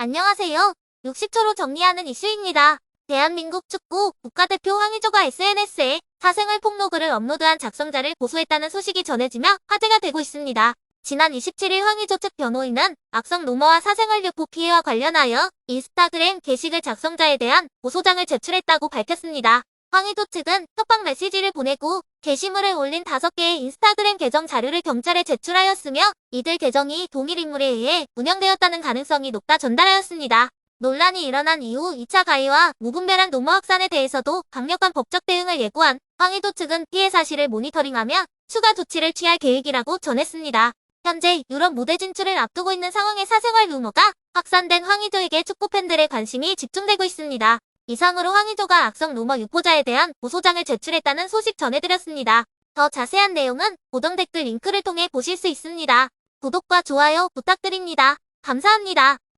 안녕하세요. 60초로 정리하는 이슈입니다. 대한민국 축구 국가대표 황의조가 SNS에 사생활 폭로 글을 업로드한 작성자를 고소했다는 소식이 전해지며 화제가 되고 있습니다. 지난 27일 황의조 측 변호인은 악성 루머와 사생활 유포 피해와 관련하여 인스타그램 게시글 작성자에 대한 고소장을 제출했다고 밝혔습니다. 황의조 측은 협박 메시지를 보내고 게시물을 올린 5개의 인스타그램 계정 자료를 경찰에 제출하였으며 이들 계정이 동일 인물에 의해 운영되었다는 가능성이 높다 전달하였습니다. 논란이 일어난 이후 2차 가해와 무분별한 노무 확산에 대해서도 강력한 법적 대응을 예고한 황의도 측은 피해 사실을 모니터링하며 추가 조치를 취할 계획이라고 전했습니다. 현재 유럽 무대 진출을 앞두고 있는 상황의 사생활 루머가 확산된 황의조에게 축구 팬들의 관심이 집중되고 있습니다. 이상으로 황의조가 악성 루머 유포자에 대한 고소장을 제출했다는 소식 전해드렸습니다. 더 자세한 내용은 고정 댓글 링크를 통해 보실 수 있습니다. 구독과 좋아요 부탁드립니다. 감사합니다.